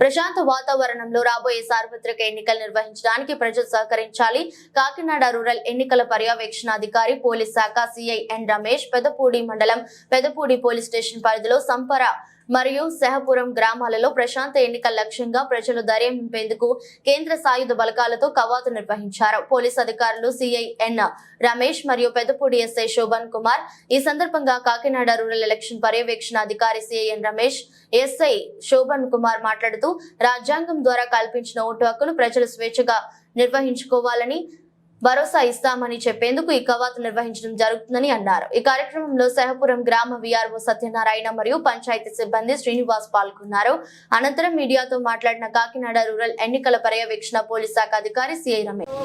ప్రశాంత వాతావరణంలో రాబోయే సార్వత్రిక ఎన్నికలు నిర్వహించడానికి ప్రజలు సహకరించాలి. కాకినాడ రూరల్ ఎన్నికల పర్యవేక్షణాధికారి పోలీస్ శాఖ సిఐ ఎన్ రమేష్ పెదపూడి మండలం పెదపూడి పోలీస్ స్టేషన్ పరిధిలో సంపర మరియు సెహపురం గ్రామాలలో ప్రశాంత ఎన్నికల లక్ష్యంగా ప్రజలు ధైర్యం నింపేందుకు కేంద్ర సాయుధ బలగాలతో కవాతు నిర్వహించారు. పోలీస్ అధికారులు సిఐ ఎన్ రమేష్ మరియు పెదపూడి ఎస్ఐ శోభన్ కుమార్ ఈ సందర్భంగా కాకినాడ రూరల్ ఎలక్షన్ పర్యవేక్షణ అధికారి CI N Ramesh SI Shobhan Kumar మాట్లాడుతూ రాజ్యాంగం ద్వారా కల్పించిన ఓటు హక్కును ప్రజలు స్వేచ్ఛగా నిర్వహించుకోవాలని భరోసా ఇస్తామని చెప్పేందుకు ఈ కవాతు నిర్వహించడం జరుగుతుందని అన్నారు. ఈ కార్యక్రమంలో సహపురం గ్రామ విఆర్ఓ సత్యనారాయణ మరియు పంచాయతీ సిబ్బంది శ్రీనివాస్ పాల్గొన్నారు. అనంతరం మీడియాతో మాట్లాడిన కాకినాడ రూరల్ ఎన్నికల పర్యవేక్షణ పోలీస్ శాఖ అధికారి సిఐ రమేష్.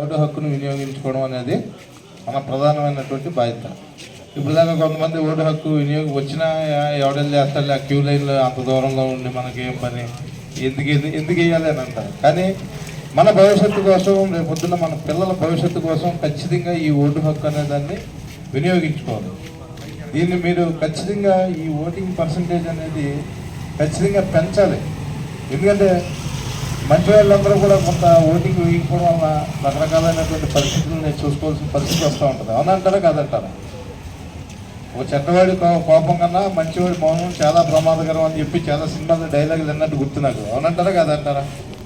ఓటు హక్కును వినియోగించుకోవడం అనేది మన ప్రధానమైనటువంటి బాధ్యత. ఇప్పుడు దాకా కొంతమంది ఓటు హక్కు వినియోగం వచ్చినా ఎవడెళ్ళి చేస్తాడు ఆ క్యూ లైన్లో అంత దూరంలో ఉండి మనకి ఏం పని ఎందుకు ఎందుకు వేయాలి అని అంటారు. కానీ మన భవిష్యత్తు కోసం రేపు పొద్దున్న మన పిల్లల భవిష్యత్తు కోసం ఖచ్చితంగా ఈ ఓటు హక్కు అనే దాన్ని వినియోగించుకోవాలి. దీన్ని మీరు ఖచ్చితంగా ఈ ఓటింగ్ పర్సంటేజ్ అనేది ఖచ్చితంగా పెంచాలి. ఎందుకంటే మంచి వాళ్ళందరూ కూడా కొంత ఓటింగ్ వేయకపోవడం వల్ల రకరకాలైనటువంటి పరిస్థితులు నేను చూసుకోవాల్సిన పరిస్థితి వస్తూ ఉంటుంది. అవునంటారా కాదంటారా? ఒక చెడ్డవాడి కో- కోపం కన్నా మంచివాడి మౌనం చాలా ప్రమాదకరం అని చెప్పి చాలా సినిమాలు డైలాగులు అన్నట్టు గుర్తు నాకు. అవునంటారా కాదంటారా?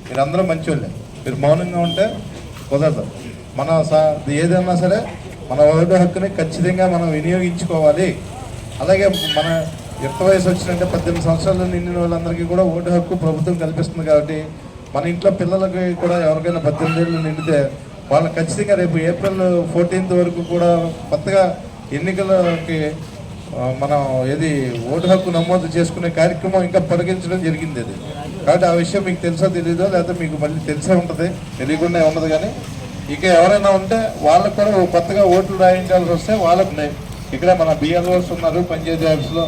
మీరు అందరూ మంచివాళ్ళే. మీరు మౌనంగా ఉంటే కుదరదు. మన స- ఏదైనా సరే మన ఓటు హక్కుని ఖచ్చితంగా మనం వినియోగించుకోవాలి. అలాగే మన యుక్త వయసు వచ్చినంటే పద్దెనిమిది సంవత్సరాలు నిండిన వాళ్ళందరికీ కూడా ఓటు హక్కు ప్రభుత్వం కల్పిస్తుంది కాబట్టి మన ఇంట్లో పిల్లలకి కూడా ఎవరికైనా పద్దెనిమిది ఏళ్ళు నిండితే వాళ్ళు ఖచ్చితంగా రేపు ఏప్రిల్ ఫోర్టీన్త్ వరకు కూడా కొత్తగా ఎన్నికలకి మనం ఏది ఓటు హక్కు నమోదు చేసుకునే కార్యక్రమం ఇంకా పొడిగించడం జరిగింది అది. కాబట్టి ఆ విషయం మీకు తెలుసో తెలీదో లేకపోతే మీకు మళ్ళీ తెలిసే ఉంటుంది. తెలియకుండా ఉండదు కానీ ఇక ఎవరైనా ఉంటే వాళ్ళకు కూడా కొత్తగా ఓట్లు రాయించాల్సి వస్తే వాళ్ళకు ఇక్కడ మన బిఎల్ఓస్ ఉన్నారు పంచాయతీ ఆఫీస్లో.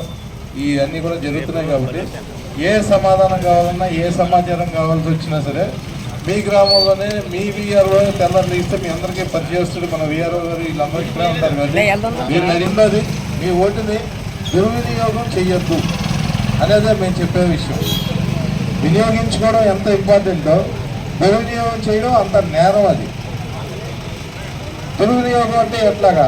ఈ అన్నీ కూడా జరుగుతున్నాయి కాబట్టి ఏ సమాధానం కావాలన్నా ఏ సమాచారం కావాల్సి వచ్చినా సరే మీ గ్రామంలోనే మీ విఆర్ఓ తెల్లారి ఇస్తే మీ అందరికీ పరిచయస్తుడు మన విఆర్ఓ గారు వీళ్ళందరూ ఇక్కడే ఉంటారు కాబట్టి మీరు అడిగినది మీ ఓటుని దుర్వినియోగం చెయ్యొద్దు అనేదే మేము చెప్పే విషయం. వినియోగించుకోవడం ఎంత ఇంపార్టెంటో దుర్వినియోగం చేయడం అంత నేరం అది. దుర్వినియోగం అంటే ఎట్లాగా?